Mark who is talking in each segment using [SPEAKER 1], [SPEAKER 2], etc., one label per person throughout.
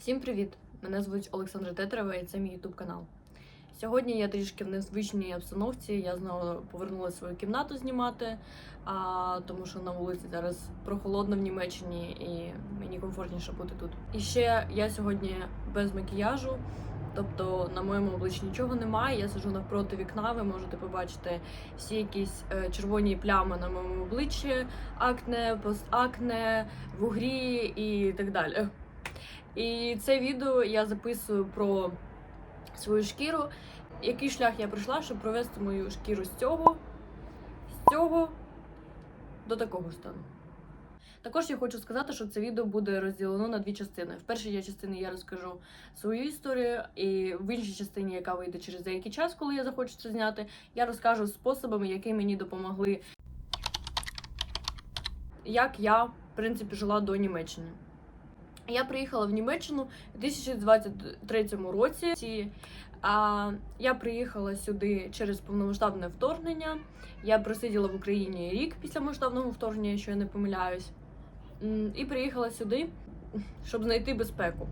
[SPEAKER 1] Всім привіт! Мене звуть Олександра Тетерева і це мій ютуб канал. Сьогодні я трішки в незвичній обстановці. Я знову повернулася в свою кімнату знімати, а, тому що на вулиці зараз прохолодно в Німеччині і мені комфортніше бути тут. І ще я сьогодні без макіяжу, тобто на моєму обличчі нічого немає. Я сиджу навпроти вікна. Ви можете побачити всі якісь е, червоні плями на моєму обличчі, акне, постакне, вугрі і так далі. І це відео я записую про свою шкіру. Який шлях я пройшла, щоб провести мою шкіру з цього, з цього до такого стану. Також я хочу сказати, що це відео буде розділено на дві частини. В першій частині я розкажу свою історію, і в іншій частині, яка вийде через деякий час, коли я захочу це зняти, я розкажу способами, які мені допомогли, як я, в принципі, жила до Німеччини. Я приїхала в Німеччину у 2023 році. А, я приїхала сюди через повномасштабне вторгнення. Я просиділа в Україні рік після масштабного вторгнення, якщо я не помиляюсь. І приїхала сюди, щоб знайти безпеку.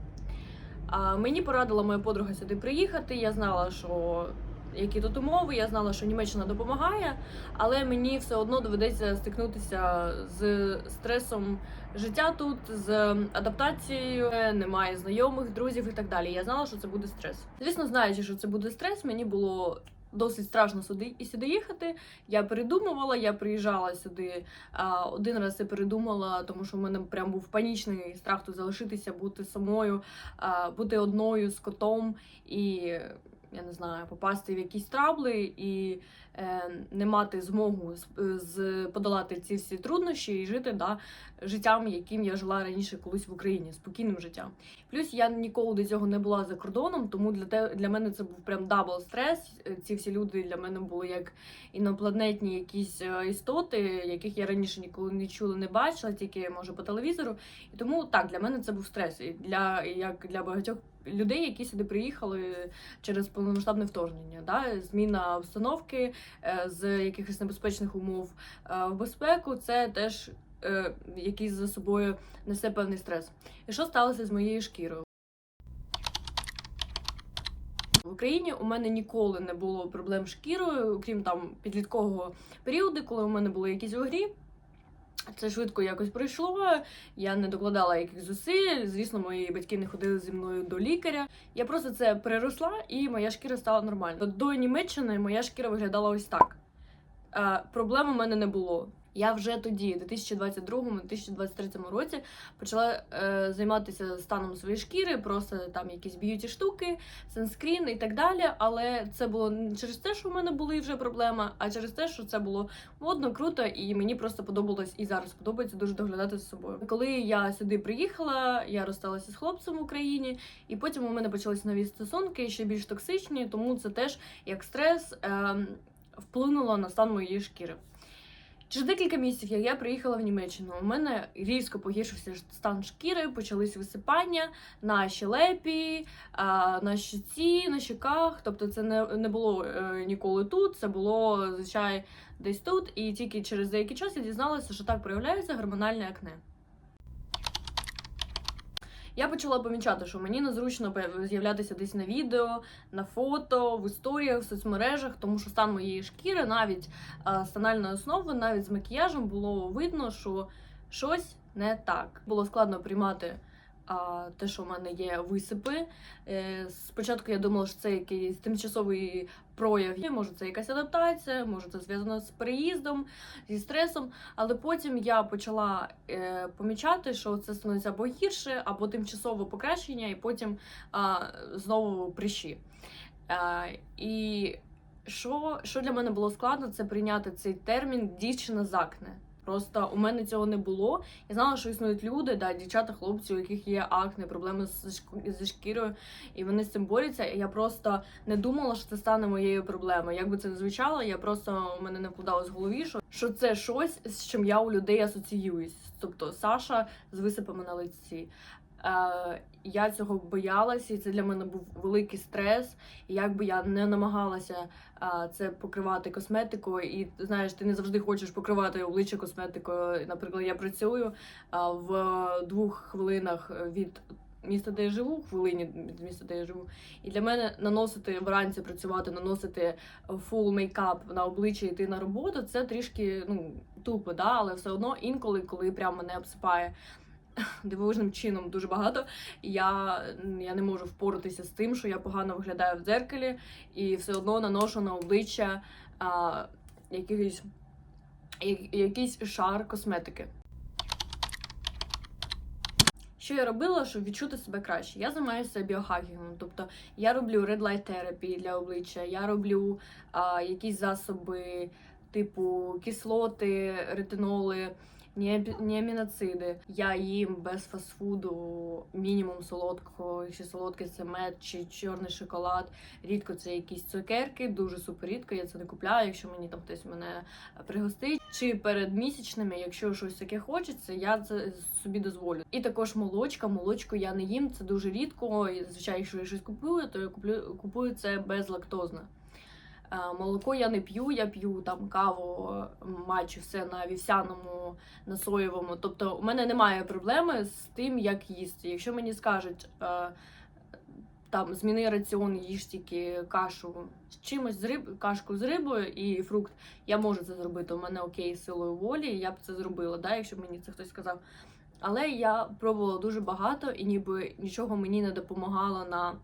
[SPEAKER 1] А, мені порадила моя подруга сюди приїхати. Я знала, що які тут умови, я знала, що Німеччина допомагає, але мені все одно доведеться стикнутися з стресом життя тут, з адаптацією, немає знайомих, друзів і так далі. Я знала, що це буде стрес. Звісно, знаючи, що це буде стрес, мені було. Досить страшно сюди і сюди їхати. Я передумувала, я приїжджала сюди один раз. Я передумала, тому що в мене прям був панічний страх тут залишитися, бути самою, бути одною з котом і я не знаю, попасти в якісь трабли і е, не мати змогу з, з подолати ці всі труднощі і жити да, життям, яким я жила раніше колись в Україні, спокійним життям. Плюс я ніколи до цього не була за кордоном, тому для те для мене це був прям дабл стрес. Ці всі люди для мене були як інопланетні якісь е, істоти, яких я раніше ніколи не чула, не бачила, тільки може по телевізору. І тому так для мене це був стрес. І для як для багатьох людей, які сюди приїхали через повномасштабне вторгнення, да зміна обстановки е, з якихось небезпечних умов е, в безпеку, це теж е, який за собою несе певний стрес. І що сталося з моєю шкірою? В Україні у мене ніколи не було проблем з шкірою, крім там підліткового періоду, коли у мене були якісь огрі. Це швидко якось пройшло. Я не докладала яких зусиль. Звісно, мої батьки не ходили зі мною до лікаря. Я просто це переросла, і моя шкіра стала нормальна. До Німеччини моя шкіра виглядала ось так. Е, проблем у мене не було. Я вже тоді, у 2022-2023 році, почала е, займатися станом своєї шкіри, просто там якісь б'юті штуки, санскрін і так далі. Але це було не через те, що в мене були вже проблеми, а через те, що це було модно, круто, і мені просто подобалось і зараз подобається дуже доглядати за собою. Коли я сюди приїхала, я розсталася з хлопцем в Україні, і потім у мене почалися нові стосунки, ще більш токсичні, тому це теж як стрес е, вплинуло на стан моєї шкіри. Через декілька місяців, як я приїхала в Німеччину, у мене різко погіршився стан шкіри, почались висипання на щелепі, на щиці, на щоках. Тобто це не, не було е, ніколи тут, це було звичайно десь тут. І тільки через деякий час я дізналася, що так проявляється гормональне акне. Я почала помічати, що мені незручно з'являтися десь на відео, на фото, в історіях, в соцмережах, тому що стан моєї шкіри, навіть з тональної основи, навіть з макіяжем було видно, що щось не так. Було складно приймати а, те, що в мене є висипи. Е, спочатку я думала, що це якийсь тимчасовий прояв. Може, це якась адаптація, може це зв'язано з переїздом, зі стресом. Але потім я почала е, помічати, що це становиться або гірше, або тимчасове покращення, і потім а, знову прищі. А, і що, що для мене було складно, це прийняти цей термін дівчина з акне. Просто у мене цього не було. Я знала, що існують люди, да, дівчата, хлопці, у яких є акне, проблеми з зі шкірою, і вони з цим борються. Я просто не думала, що це стане моєю проблемою. Як би це не звучало, я просто у мене не вкладалось в голові, що, що це щось, з чим я у людей асоціююсь. Тобто Саша з висипами на лиці. Е, я цього боялася, і це для мене був великий стрес. І якби я не намагалася е, це покривати косметикою, і знаєш, ти не завжди хочеш покривати обличчя косметикою. Наприклад, я працюю е, в двох хвилинах від міста, де я живу, хвилині від міста, де я живу. І для мене наносити вранці працювати, наносити фул мейкап на обличчя йти на роботу, це трішки ну, тупо, да? але все одно інколи, коли прямо мене обсипає дивовижним чином дуже багато, я, я не можу впоратися з тим, що я погано виглядаю в дзеркалі, і все одно наношу на обличчя а, якийсь, якийсь шар косметики. Що я робила, щоб відчути себе краще? Я займаюся біохакінгом, тобто я роблю Red Light Therapy для обличчя, я роблю а, якісь засоби, типу кислоти, ретиноли, ніапі- ніаміноциди. Я їм без фастфуду мінімум солодкого, якщо солодке це мед чи чорний шоколад. Рідко це якісь цукерки, дуже супер рідко. Я це не купляю, якщо мені там хтось мене пригостить. Чи перед місячними, якщо щось таке хочеться, я це собі дозволю. І також молочка. Молочко я не їм, це дуже рідко. І, звичайно, якщо я щось купую, то я куплю купую це безлактозне. Е, Молоко я не п'ю, я п'ю там каву, матчу, все на вівсяному, на соєвому. Тобто у мене немає проблеми з тим, як їсти. Якщо мені скажуть е, там зміни раціон, їж тільки кашу з чимось з риб, кашку з рибою і фрукт, я можу це зробити. У мене окей силою волі, я б це зробила, да, якщо б мені це хтось сказав. Але я пробувала дуже багато і ніби нічого мені не допомагало на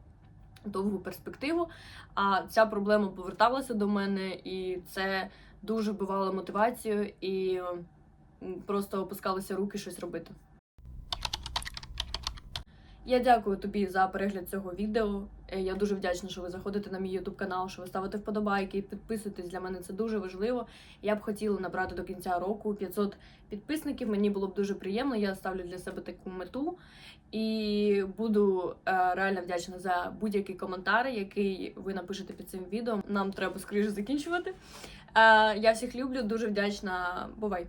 [SPEAKER 1] довгу перспективу. А ця проблема поверталася до мене, і це дуже вбивало мотивацію і просто опускалися руки щось робити. Я дякую тобі за перегляд цього відео. Е, Я дуже вдячна, що ви заходите на мій YouTube канал, що ви ставите вподобайки і підписуєтесь. Для мене це дуже важливо. Я б хотіла набрати до кінця року 500 підписників. Мені було б дуже приємно. Я ставлю для себе таку мету. І буду е, реально вдячна за будь-який коментар, який ви напишете під цим відео. Нам треба скоріше закінчувати. Е, я всіх люблю, дуже вдячна. Бувай!